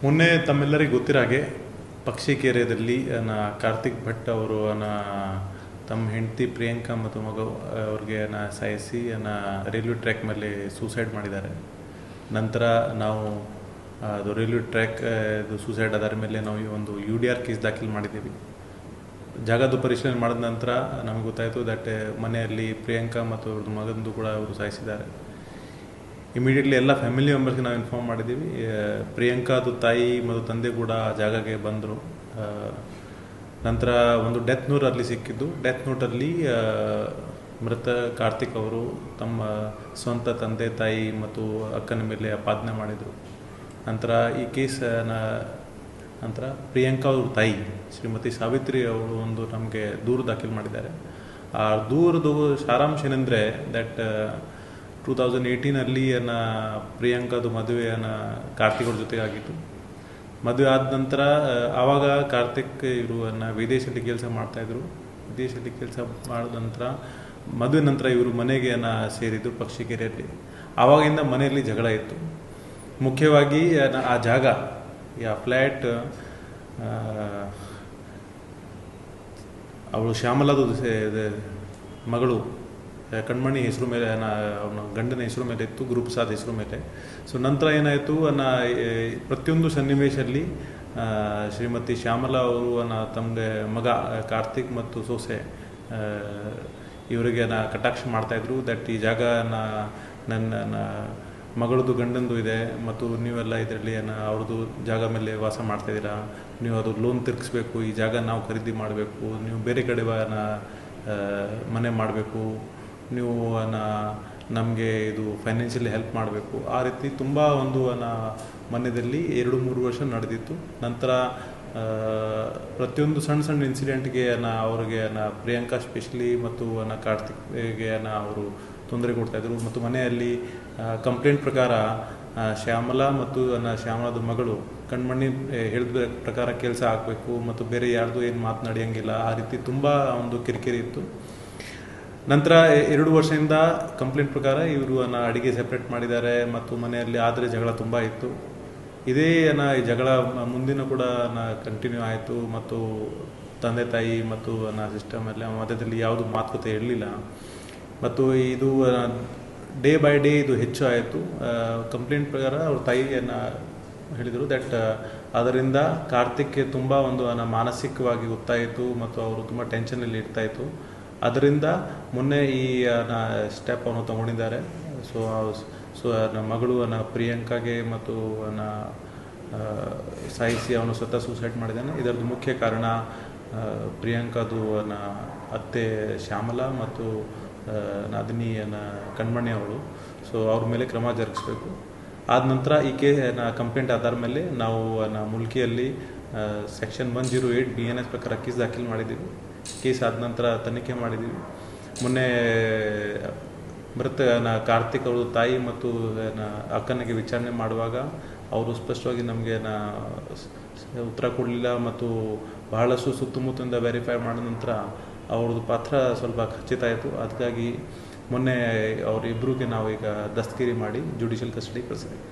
ಮೊನ್ನೆ ತಮ್ಮೆಲ್ಲರಿಗೆ ಗೊತ್ತಿರೋ ಹಾಗೆ ಪಕ್ಷಿಕೆರೆಯಲ್ಲಿ ನ ಕಾರ್ತಿಕ್ ಭಟ್ ಅವರು ನ ತಮ್ಮ ಹೆಂಡತಿ ಪ್ರಿಯಾಂಕಾ ಮತ್ತು ಮಗ ಅವ್ರಿಗೆ ನ ಸಾಯಿಸಿ ನ ರೈಲ್ವೆ ಟ್ರ್ಯಾಕ್ ಮೇಲೆ ಸೂಸೈಡ್ ಮಾಡಿದ್ದಾರೆ. ನಂತರ ನಾವು ಅದು ರೈಲ್ವೆ ಟ್ರ್ಯಾಕ್ ಇದು ಸೂಸೈಡ್ ಆಧಾರ ಮೇಲೆ ನಾವು ಈ ಒಂದು ಯು ಡಿ ಆರ್ ಕೇಸ್ ದಾಖಲು ಮಾಡಿದ್ದೀವಿ. ಜಾಗದ್ದು ಪರಿಶೀಲನೆ ಮಾಡಿದ ನಂತರ ನಮಗೆ ಗೊತ್ತಾಯಿತು ದಟ್, ಮನೆಯಲ್ಲಿ ಪ್ರಿಯಾಂಕಾ ಮತ್ತು ಅವ್ರದ್ದು ಮಗಂದು ಕೂಡ ಅವರು ಸಾಯಿಸಿದ್ದಾರೆ. ಇಮಿಡಿಯೇಟ್ಲಿ ಎಲ್ಲ ಫ್ಯಾಮಿಲಿ ಮೆಂಬರ್ಸ್ಗೆ ನಾವು ಇನ್ಫಾರ್ಮ್ ಮಾಡಿದ್ದೀವಿ ಪ್ರಿಯಾಂಕಾದು ತಾಯಿ ಮತ್ತು ತಂದೆ ಕೂಡ ಜಾಗಕ್ಕೆ ಬಂದರು. ನಂತರ ಒಂದು ಡೆತ್ ನೋಟ್ ಅಲ್ಲಿ ಸಿಕ್ಕಿದ್ದು. ಡೆತ್ ನೋಟಲ್ಲಿ ಮೃತ ಕಾರ್ತಿಕ್ ಅವರು ತಮ್ಮ ಸ್ವಂತ ತಂದೆ, ತಾಯಿ ಮತ್ತು ಅಕ್ಕನ ಮೇಲೆ ಅಪಾದನೆ ಮಾಡಿದರು. ನಂತರ ಈ ಕೇಸ್ ನಂತರ ಪ್ರಿಯಾಂಕಾ ಅವ್ರ ತಾಯಿ, ಶ್ರೀಮತಿ ಸಾವಿತ್ರಿ ಅವರು ಒಂದು ನಮಗೆ ದೂರು ದಾಖಲು ಮಾಡಿದ್ದಾರೆ. ಆ ದೂರದು ಸಾರಾಂಶ ಏನಂದರೆ ದಟ್ ಟೂ ತೌಸಂಡ್ ಏಯ್ಟೀನಲ್ಲಿ ಅನ್ನ ಪ್ರಿಯಾಂಕಾದು ಮದುವೆಯನ್ನ ಕಾರ್ತಿಕ್ ಅವ್ರ ಜೊತೆ ಆಗಿತ್ತು ಮದುವೆ ಆದ ನಂತರ ಆವಾಗ ಕಾರ್ತಿಕ್ ಇವರು ಅನ್ನ ವಿದೇಶದಲ್ಲಿ ಕೆಲಸ ಮಾಡ್ತಾಯಿದ್ರು ವಿದೇಶದಲ್ಲಿ ಕೆಲಸ ಮಾಡಿದ ನಂತರ, ಮದುವೆ ನಂತರ ಇವರು ಮನೆಗೆ ಅನ್ನ ಸೇರಿದ್ದು ಪಕ್ಷಿಕೆರೆಯಲ್ಲಿ. ಆವಾಗಿಂದ ಮನೆಯಲ್ಲಿ ಜಗಳ ಇತ್ತು. ಮುಖ್ಯವಾಗಿ ಆ ಜಾಗ ಆ ಫ್ಲ್ಯಾಟ್ ಅವಳು ಶ್ಯಾಮಲಾದು ಮಗಳು ಕಣ್ಮಣಿ ಹೆಸರು ಮೇಲೆ ಅವನ ಗಂಡನ ಹೆಸರು ಮೇಲೆ ಇತ್ತು ಗುರುಪ್ರಸಾದ್ ಹೆಸರು ಮೇಲೆ. ಸೊ ನಂತರ ಏನಾಯಿತು, ಅನ್ನ ಪ್ರತಿಯೊಂದು ಸನ್ನಿವೇಶದಲ್ಲಿ ಶ್ರೀಮತಿ ಶ್ಯಾಮಲಾ ಅವರು, ಅನ್ನ, ತಮಗೆ ಮಗ, ಕಾರ್ತಿಕ್ ಮತ್ತು ಸೊಸೆ ಇವರಿಗೆ ನಾ ಕಟಾಕ್ಷ ಮಾಡ್ತಾಯಿದ್ರು ದಟ್ ಈ ಜಾಗ ನನ್ನ ಮಗಳದು ಗಂಡಂದು ಇದೆ, ಮತ್ತು ನೀವೆಲ್ಲ ಇದರಲ್ಲಿ ಏನು ಅವ್ರದ್ದು ಜಾಗ ಮೇಲೆ ವಾಸ ಮಾಡ್ತಾಯಿದ್ದೀರಾ ನೀವು ಅದು ಲೋನ್ ತಿರ್ಗಿಸ್ಬೇಕು, ಈ ಜಾಗ ನಾವು ಖರೀದಿ ಮಾಡಬೇಕು. ನೀವು ಬೇರೆ ಕಡೆ ಮನೆ ಮಾಡಬೇಕು. ನೀವು ಅನ್ನ, ನಮಗೆ ಇದು ಫೈನಾನ್ಷಿಯಲಿ ಹೆಲ್ಪ್ ಮಾಡಬೇಕು. ಆ ರೀತಿ ತುಂಬ ಒಂದು ಮನೆಯಲ್ಲಿ ಎರಡು ಮೂರು ವರ್ಷ ನಡೆದಿತ್ತು. ನಂತರ ಪ್ರತಿಯೊಂದು ಸಣ್ಣ ಸಣ್ಣ ಇನ್ಸಿಡೆಂಟ್ಗೆ ನಾ ಅವ್ರಿಗೆ ನಾ ಪ್ರಿಯಾಂಕಾ ಸ್ಪೆಷಲಿ ಮತ್ತು ನ ಕಾರ್ತಿಕ್ಗೆ ನಾ ಅವರು ತೊಂದರೆ ಕೊಡ್ತಾಯಿದ್ರು ಮತ್ತು ಮನೆಯಲ್ಲಿ ಕಂಪ್ಲೇಂಟ್ ಪ್ರಕಾರ ಶ್ಯಾಮಲಾ ಮತ್ತು ನನ್ನ ಶ್ಯಾಮಲಾದ ಮಗಳು ಕಣ್ಮಣ್ಣಿ ಹೇಳಿದ ಪ್ರಕಾರ ಕೆಲಸ ಹಾಕಬೇಕು ಮತ್ತು ಬೇರೆ ಯಾರ್ದು ಏನು ಮಾತನಾಡಿಯಂಗಿಲ್ಲ. ಆ ರೀತಿ ತುಂಬ ಒಂದು ಕಿರಿಕಿರಿ ಇತ್ತು. ನಂತರ ಎರಡು ವರ್ಷದಿಂದ ಕಂಪ್ಲೇಂಟ್ ಪ್ರಕಾರ ಇವರು ಅನ್ನ ಅಡುಗೆ ಸೆಪ್ರೇಟ್ ಮಾಡಿದ್ದಾರೆ ಮತ್ತು ಮನೆಯಲ್ಲಿ ಆದರೆ ಜಗಳ ತುಂಬ ಇತ್ತು. ಇದೇ ಅನ್ನ ಈ ಜಗಳ ಮುಂದಿನ ಕೂಡ ಕಂಟಿನ್ಯೂ ಆಯಿತು ಮತ್ತು ತಂದೆ ತಾಯಿ ಮತ್ತು ನನ್ನ ಸಿಸ್ಟಮ್ ಎಲ್ಲ ಮಧ್ಯದಲ್ಲಿ ಯಾವುದು ಮಾತುಕತೆ ಇರಲಿಲ್ಲ. ಮತ್ತು ಇದು ಡೇ ಬೈ ಡೇ ಇದು ಹೆಚ್ಚು ಆಯಿತು. ಕಂಪ್ಲೇಂಟ್ ಪ್ರಕಾರ ಅವ್ರ ತಾಯಿಯನ್ನು ಹೇಳಿದರು ದಟ್ ಅದರಿಂದ ಕಾರ್ತಿಕ್ಗೆ ತುಂಬ ಒಂದು ಮಾನಸಿಕವಾಗಿ ಗೊತ್ತಾಯಿತು ಮತ್ತು ಅವರು ತುಂಬ ಟೆನ್ಷನಲ್ಲಿ ಇರ್ತಾಯಿತ್ತು ಅದರಿಂದ ಮೊನ್ನೆ ಈ ಸ್ಟೆಪ್ ಅವನು ತಗೊಂಡಿದ್ದಾರೆ. ಸೊ ಸೊ ನನ್ನ ಮಗಳು ನನ್ನ ಪ್ರಿಯಾಂಕಾಗೆ ಮತ್ತು ನನ್ನ ಸಾಯಿಸಿ ಅವನು ಸ್ವತಃ ಸೂಸೈಡ್ ಮಾಡಿದ್ದಾನೆ. ಇದರದ್ದು ಮುಖ್ಯ ಕಾರಣ ಪ್ರಿಯಾಂಕಾದು ನನ್ನ ಅತ್ತೆ ಶ್ಯಾಮಲಾ ಮತ್ತು ನದಿನಿ ಕಣ್ಮಣಿ ಅವಳು. ಸೊ ಅವ್ರ ಮೇಲೆ ಕ್ರಮ ಜರುಗಿಸ್ಬೇಕು. ಆದ ನಂತರ ಈ ಕೇ ಕಂಪ್ಲೇಂಟ್ ಆಧಾರ ಮೇಲೆ ನಾವು ಮುಲ್ಕಿಯಲ್ಲಿ section one zero eight B N S ಪ್ರಕಾರ ಕೇಸ್ ದಾಖಲು ಮಾಡಿದ್ದೀವಿ. ಕೇಸ್ ಆದ ನಂತರ ತನಿಖೆ ಮಾಡಿದ್ದೀವಿ ಮೊನ್ನೆ ಮೃತ ನ ಕಾರ್ತಿಕ್ ಅವರು ತಾಯಿ ಮತ್ತು ಅಕ್ಕನಿಗೆ ವಿಚಾರಣೆ ಮಾಡುವಾಗ ಅವರು ಸ್ಪಷ್ಟವಾಗಿ ನಮಗೆ ನಾ ಉತ್ತರ ಕೊಡಲಿಲ್ಲ ಮತ್ತು ಬಹಳಷ್ಟು ಸುತ್ತಮುತ್ತಲಿಂದ ವೆರಿಫೈ ಮಾಡಿದ ನಂತರ ಅವ್ರದ್ದು ಪಾತ್ರ ಸ್ವಲ್ಪ ಖಚಿತ ಆಯಿತು. ಅದಕ್ಕಾಗಿ ಮೊನ್ನೆ ಅವರಿಬ್ಬರಿಗೆ ನಾವು ಈಗ ದಸ್ತಗಿರಿ ಮಾಡಿ ಜುಡಿಷಿಯಲ್ ಕಸ್ಟಡಿ ಕಳಿಸಿದ್ದೀವಿ